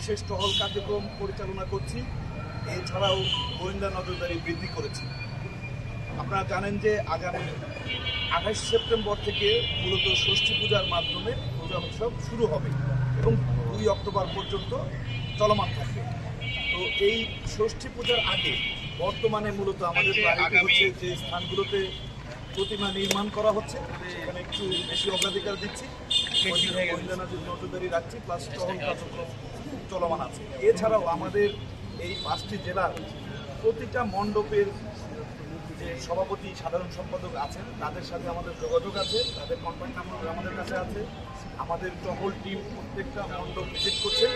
বিশেষ টহল কার্যক্রম পরিচালনা করছি। এছাড়াও গোয়েন্দা নজরদারি বৃদ্ধি করেছি। আপনারা জানেন যে আগামী আঠাশ সেপ্টেম্বর থেকে মূলত ষষ্ঠী পূজার মাধ্যমে পূজা উৎসব শুরু হবে এবং দুই অক্টোবর পর্যন্ত চলমান থাকবে। তো এই ষষ্ঠী পূজার আগে বর্তমানে মূলত আমাদের হচ্ছে যে স্থানগুলোতে প্রতিমা নির্মাণ করা হচ্ছে সেখানে একটু বেশি অগ্রাধিকার দিচ্ছি। গোয়েন্দা নজর- নজরদারি রাখছি প্লাস টহল কার্যক্রম চলমান আছে। এছাড়াও আমাদের এই পাঁচটি জেলার প্রতিটা মণ্ডপের যে সভাপতি, সাধারণ সম্পাদক আছেন, তাদের সাথে আমাদের যোগাযোগ আছে, তাদের কন্ট্যাক্ট নাম্বার আমাদের কাছে আছে। আমাদের টহল টিম প্রত্যেকটা মণ্ডপ ভিজিট করছে।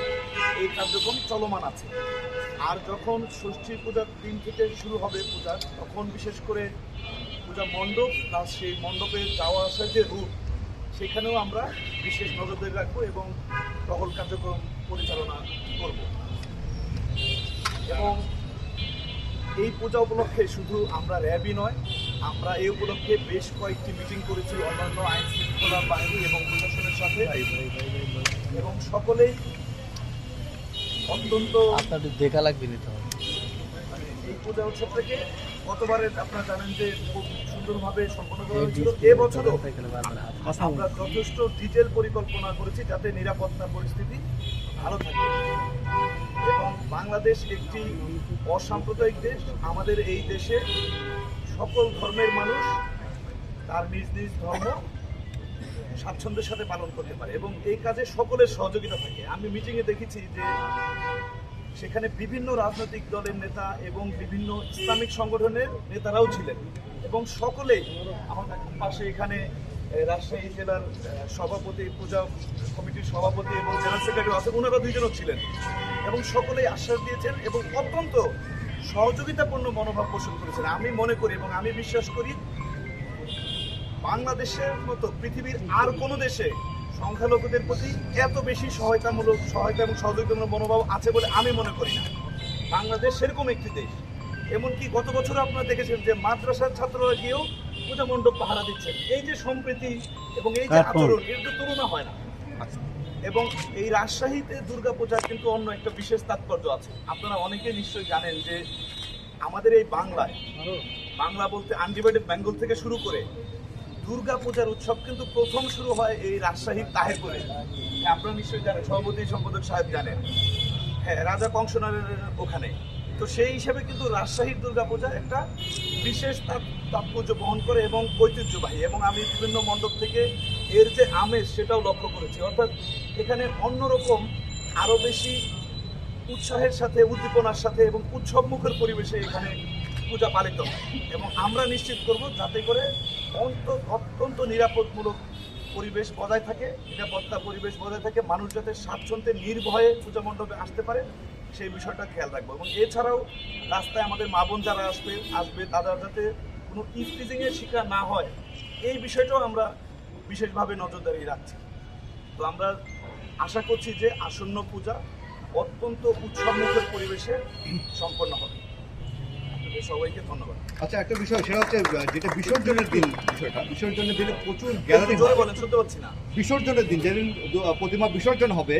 এই কার্যক্রম চলমান আছে। আর যখন ষষ্ঠী পূজার দিন থেকে শুরু হবে পূজা, তখন বিশেষ করে পূজা মণ্ডপ প্লাস সেই মণ্ডপে যাওয়া আসার যে রুট সেখানেও আমরা বিশেষ নজরদারি রাখব এবং টহল কার্যক্রম পরিচালনা করব। এবং এই পূজা উপলক্ষে শুধু আমরা র্যাবই নয় আমরা এই উপলক্ষে বেশ কয়েকটি মিটিং করেছি অন্যান্য আইন শৃঙ্খলা বাহিনী এবং প্রশাসনের সাথে। এবং সকলেই অত্যন্ত আপনাদের দেখা লাগবে নিতে হবে মানে এই পূজা উৎসব থেকে গতবারে আপনারা জানেন যে খুব সুন্দরভাবে সম্পন্ন করা হয়েছিল। এবছরও আমরা যথেষ্ট ডিটেল পরিকল্পনা করেছি যাতে নিরাপত্তা পরিস্থিতি ভালো থাকে। এবং বাংলাদেশ একটি অসাম্প্রদায়িক দেশ। আমাদের এই দেশে সকল ধর্মের মানুষ তার নিজ নিজ ধর্ম স্বাচ্ছন্দ্যের সাথে পালন করতে পারে এবং এই কাজে সকলের সহযোগিতা থাকে। আমি মিটিংয়ে দেখেছি যে সেখানে বিভিন্ন রাজনৈতিক দলের নেতা এবং বিভিন্ন ইসলামিক সংগঠনের নেতারাও ছিলেন। এবং সকলেই আমার পাশে এখানে রাজশাহী জেলার সভাপতি, পূজা কমিটির সভাপতি এবং জেনারেল সেক্রেটারি আছে ওনারা দুইজনও ছিলেন। এবং সকলেই আশ্বাস দিয়েছেন এবং অত্যন্ত সহযোগিতাপূর্ণ মনোভাব পোষণ করেছেন। আমি মনে করি এবং আমি বিশ্বাস করি, বাংলাদেশের মতো পৃথিবীর আর কোনো দেশে সংখ্যালঘুদের প্রতি এত বেশি সহায়তামূলক সহায়তা এবং সহযোগিতামূলক মনোভাব আছে বলে আমি মনে করি না। বাংলাদেশ সেরকম একটি দেশ। এমনকি গত বছর আপনারা দেখেছেন যে মাদ্রাসার ছাত্ররা গিয়েও পূজা মণ্ডপ পাহারা দিচ্ছেন। এই যে সম্প্রীতি এবং এই যে আচরণ এর তো তুলনা হয় না। এবং এই রাজশাহীতে দুর্গাপূজার কিন্তু অন্য একটা বিশেষ তাৎপর্য আছে। আপনারা অনেকেই নিশ্চয়ই জানেন যে আমাদের এই বাংলায় বাংলা বলতে আনডিভাইডেড বেঙ্গল থেকে শুরু করে দুর্গা পূজার উৎসব কিন্তু প্রথম শুরু হয় এই রাজশাহীর তাহেরপুরে। আপনারা নিশ্চয়ই জানেন, সভাপতি সম্পাদক সাহেব জানেন। হ্যাঁ রাজা কংসনারের ওখানে। তো সেই হিসাবে কিন্তু রাজশাহীর দুর্গাপূজা একটা বিশেষ তাৎ- তাৎপর্য বহন করে এবং ঐতিহ্যবাহী। এবং আমি বিভিন্ন মণ্ডপ থেকে এর যে আমেজ সেটাও লক্ষ্য করেছি। অর্থাৎ এখানে অন্যরকম আরও বেশি উৎসাহের সাথে, উদ্দীপনার সাথে এবং উৎসবমুখের পরিবেশে এখানে পূজা পালিত। এবং আমরা নিশ্চিত করব যাতে করে অন্ত অত্যন্ত নিরাপদমূলক পরিবেশ বজায় থাকে, নিরাপত্তা পরিবেশ বজায় থাকে, মানুষ যাতে স্বাচ্ছন্দ্যে নির্ভয়ে পূজা মণ্ডপে আসতে পারে, সেই বিষয়টা খেয়াল রাখব। এবং এছাড়াও রাস্তায় আমাদের মা বোন যারা আসবে আসবে তারা যাতে কোনো ইফটিজিংয়ের শিকার না হয়, এই বিষয়টাও আমরা বিশেষভাবে নজরদারি রাখছি। তো আমরা আশা করছি যে আসন্ন পূজা অত্যন্ত উৎসবমুখর পরিবেশে সম্পন্ন হবে। সবাইকে ধন্যবাদ। আচ্ছা একটা বিষয় সেটা হচ্ছে যেটা বিসর্জনের দিন বিষয়টা বিসর্জনের দিনে প্রচুর গ্যালারি বলেন শুনতে পাচ্ছি না। বিসর্জনের দিন যেদিন প্রতিমা বিসর্জন হবে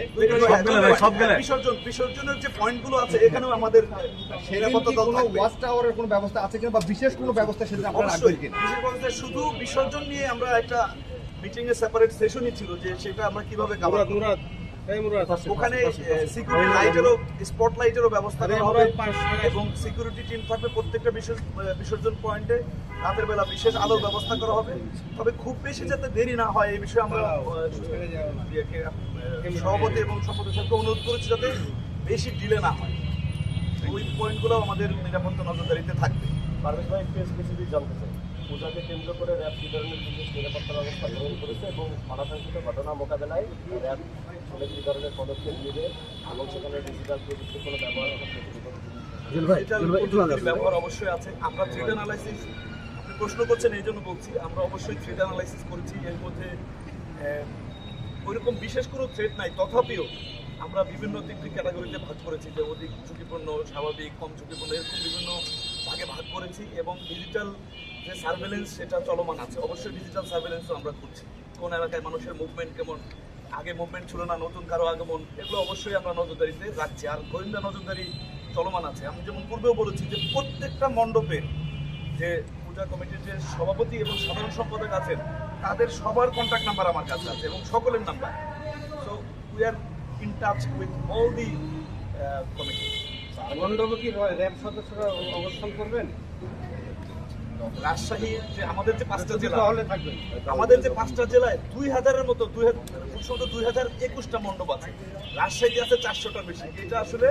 বিসর্জন বিসর্জনের যে পয়েন্টগুলো আছে এখানেও আমাদের ওয়াচ টাওয়ারের কোনো ব্যবস্থা আছে কিনা বা বিশেষ কোনো ব্যবস্থা সেদিন আপনারা রাখবেন কিনা? বিশেষ করে শুধু বিসর্জন নিয়ে আমরা একটা মিটিং এ সেপারেট সেশনই ছিল যে সেটা আমরা কীভাবে করব। ওখানে সিকিউরিটি লাইটেরও স্পট লাইটেরও ব্যবস্থা করা হবে এবং সিকিউরিটি টিম থাকবে প্রত্যেকটা বিসর্জন পয়েন্টে রাতের বেলা বিশেষ আলোর ব্যবস্থা করা হবে। তবে খুব বেশি যাতে দেরি না হয় এই বিষয়ে আমরা আহ, সভাপতি এবং সম্পাদক সাহেবকে অনুরোধ করেছি যাতে বেশি ডিলে না হয়। ওই পয়েন্টগুলো আমাদের নিরাপত্তা নজরদারিতে থাকবে। পারভেজ ভাই একটু স্পেসিফিক জানতে চাই। পূজাকে কেন্দ্র করে র্যাব কি ধরনের বিশেষ নিরাপত্তা ব্যবস্থা গ্রহণ করেছে এবং মারাকাঙ্ক্ষিত ঘটনা মোকাবেলায় র্যাব আসলে কি ধরনের পদক্ষেপ নেবে এবং সেখানে ডিজিটাল প্রযুক্তির কোনো ব্যবহার ব্যবহার অবশ্যই আছে। আমরা থ্রিড অ্যানালাইসিস আপনি প্রশ্ন করছেন এই জন্য বলছি আমরা অবশ্যই থ্রিড অ্যানালাইসিস করেছি। এর মধ্যে ওইরকম বিশেষ কোনো থ্রেট নাই। তথাপিও আমরা বিভিন্ন তিনটি ক্যাটাগরিতে ভাগ করেছি যে অধিক ঝুঁকিপূর্ণ স্বাভাবিক কম ঝুঁকিপূর্ণ এরকম বিভিন্ন ভাগে ভাগ করেছি এবং ডিজিটাল যে সার্ভেলেন্স সেটা চলমান আছে। অবশ্যই ডিজিটাল সার্ভেলেন্সও আমরা করছি কোন এলাকায় মানুষের মুভমেন্ট কেমন, আগে মুভমেন্ট ছিল না, নতুন কারও আগমন, এগুলো অবশ্যই আমরা নজরদারিতে রাখছি। আর গোয়েন্দা নজরদারি চলমান আছে। আমি যেমন পূর্বেও বলেছি যে প্রত্যেকটা মণ্ডপে যে পূজা কমিটির যে সভাপতি এবং সাধারণ সম্পাদক আছেন, তাদের সবার কন্ট্যাক্ট নাম্বার আমার কাছে আছে এবং সকলের number so we are in touch with all the committee মণ্ডপে কি র্যাব সদস্যরা অবস্থান করবেন? রাজশাহী যে আমাদের যে পাঁচটা জেলা আমাদের যে পাঁচটা জেলায় দুই হাজারের মতো দুই হাজার দুই হাজার একুশটা মণ্ডপ আছে। রাজশাহীতে আছে চারশোটার বেশি। এটা আসলে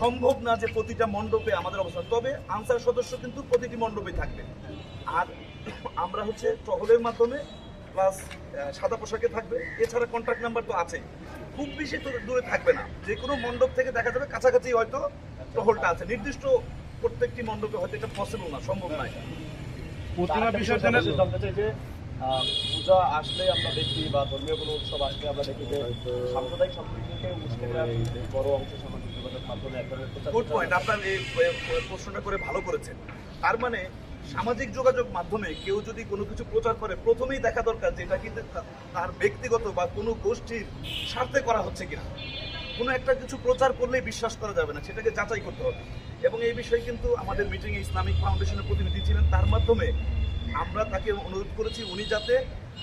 সম্ভব না যে প্রতিটা মণ্ডপে আমাদের অবস্থান। তবে আনসার সদস্য কিন্তু প্রতিটি মণ্ডপে থাকবে। আর আমরা হচ্ছে টহলের মাধ্যমে প্লাস সাদা পোশাকে থাকবে। এছাড়া কন্ট্যাক্ট নাম্বার তো আছে খুব বেশি দূরে থাকবে না। যে কোনো মণ্ডপ থেকে দেখা যাবে কাছাকাছি হয়তো টহলটা আছে। নির্দিষ্ট প্রত্যেকটি মণ্ডপে হয়তো এটা পসিবল না সম্ভব নয়। প্রতিমা বিসর্জনের জানতে চাই যে আহ, পূজা আসলে আমরা দেখি বা ধর্মীয় কোনো উৎসব আসলে আমরা দেখি যে সাম্প্রদায়িক সম্প্রীতিকে মুসলিমরা বড় অংশ সামাজিক যোগাযোগ মাধ্যমে এক ধরনের প্রচার গুড পয়েন্ট আপনার এই এই প্রশ্নটা করে ভালো করেছেন। তার মানে সামাজিক যোগাযোগ মাধ্যমে কেউ যদি কোনো কিছু প্রচার করে প্রথমেই দেখা দরকার যে এটা কিন্তু তার ব্যক্তিগত বা কোনো গোষ্ঠীর স্বার্থে করা হচ্ছে কিনা। কোনো একটা কিছু প্রচার করলেই বিশ্বাস করা যাবে না, সেটাকে যাচাই করতে হবে। এবং এই বিষয়ে কিন্তু আমাদের মিটিংয়ে ইসলামিক ফাউন্ডেশনের প্রতিনিধি ছিলেন। তার মাধ্যমে আমরা তাকে অনুরোধ করেছি উনি যাতে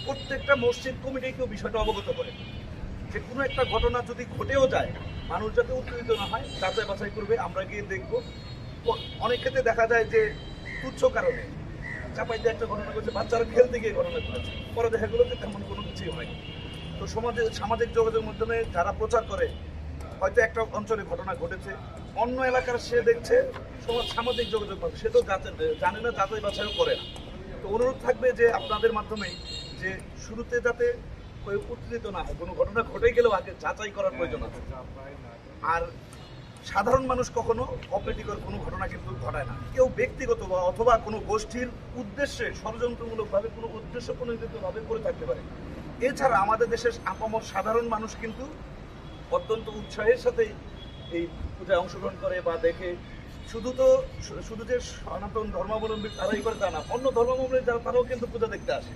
প্রত্যেকটা মসজিদ কমিটিকেও বিষয়টা অবগত করে। যে কোনো একটা ঘটনা যদি ঘটেও যায়, মানুষ যাতে উত্তেজিত না হয়, যাচাই বাছাই করবে, আমরা গিয়ে দেখব। অনেক ক্ষেত্রে দেখা যায় যে তুচ্ছ কারণে চাপাইতে একটা ঘটনা ঘটেছে, বাচ্চারা খেলতে গিয়ে ঘটনা ঘটেছে। পরে দেখা গেলো যে তেমন কোনো কিছুই হয়নি। তো সমাজে, সামাজিক যোগাযোগ মাধ্যমে যারা প্রচার করে হয়তো একটা অঞ্চলে ঘটনা ঘটেছে, অন্য এলাকার সে দেখছে, সমাজ সামাজিক যোগাযোগ সে তো জানে না যাচাই বাছাইও করে না। তো অনুরোধ থাকবে যে আপনাদের মাধ্যমেই যে শুরুতে যাতে উত্তেজিত না হয়, কোনো ঘটনা ঘটে গেলেও আগে যাচাই করার প্রয়োজন আছে। আর সাধারণ মানুষ কখনো অপ্রীতিকর কোনো ঘটনা কিন্তু ঘটায় না। কেউ ব্যক্তিগত বা অথবা কোনো গোষ্ঠীর উদ্দেশ্যে, ষড়যন্ত্রমূলকভাবে কোনো উদ্দেশ্য প্রণোদিতভাবে করে থাকতে পারে। এছাড়া আমাদের দেশের আপামর সাধারণ মানুষ কিন্তু অত্যন্ত উৎসাহের সাথে এই পূজায় অংশগ্রহণ করে বা দেখে। শুধু তো শুধু যে সনাতন ধর্মাবলম্বী তারাই করে তা না, অন্য ধর্মাবলম্বী যারা তারাও কিন্তু পূজা দেখতে আসে।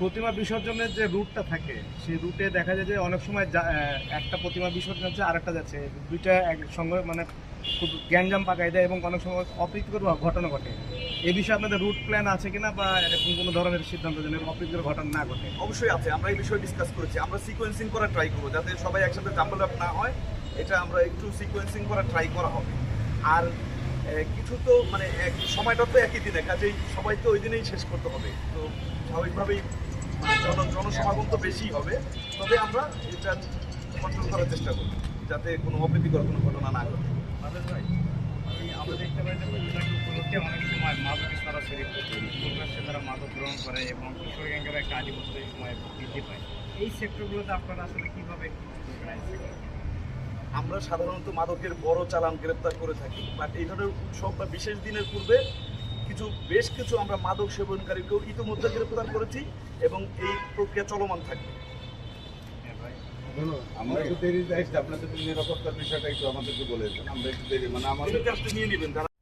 প্রতিমা বিসর্জনের যে রুটটা থাকে, সেই রুটে দেখা যায় যে অনেক সময় একটা প্রতিমা বিসর্জন হচ্ছে, আরেকটা যাচ্ছে। দুইটা একসঙ্গে মানে খুব গ্যাঞ্জাম পাকায় দেয় এবং অনেক সময় অপ্রীতিকর ঘটনা ঘটে। এ বিষয়ে আপনাদের রুট প্ল্যান আছে কিনা বা এরকম কোনো ধরনের সিদ্ধান্ত যেন অপ্রীতিকর ঘটনা না ঘটে? অবশ্যই আছে, আমরা এই বিষয়ে ডিসকাস করেছি। আমরা সিকোয়েন্সিং করার ট্রাই করব, যাতে সবাই একসাথে জাম্বল আপ না হয়, এটা আমরা একটু সিকোয়েন্সিং করার ট্রাই করা হবে। আর কিছু তো মানে এক- সময়টা তো একই দিনে, কাজেই সবাই তো ওই দিনেই শেষ করতে হবে। তো স্বাভাবিকভাবেই মানে জন, জনসমাগম তো বেশি হবে। তবে আমরা এটা কন্ট্রোল করার চেষ্টা করব, যাতে কোনো অপ্রীতিকর কোনো ঘটনা না ঘটে। আমরা দেখতে পাই যে উপলক্ষে অনেক সময় মাদক তারা মাদক গ্রহণ করে এবং পায়। এই আপনারা আসলে কীভাবে আমরা সাধারণত মাদকের বড় চালান গ্রেপ্তার করে থাকি বাট এই ধরনের উৎসব বা বিশেষ দিনের পূর্বে কিছু, বেশ কিছু আমরা মাদক সেবনকারীকেও ইতিমধ্যে গ্রেপ্তার করেছি এবং এই প্রক্রিয়া চলমান থাকবে। আমরা একটু দেরি যাইছি আপনাদের নিরাপত্তার বিষয়টা একটু আমাদেরকে বলে আমরা একটু দেরি মানে আমাদের নিয়ে নেবেন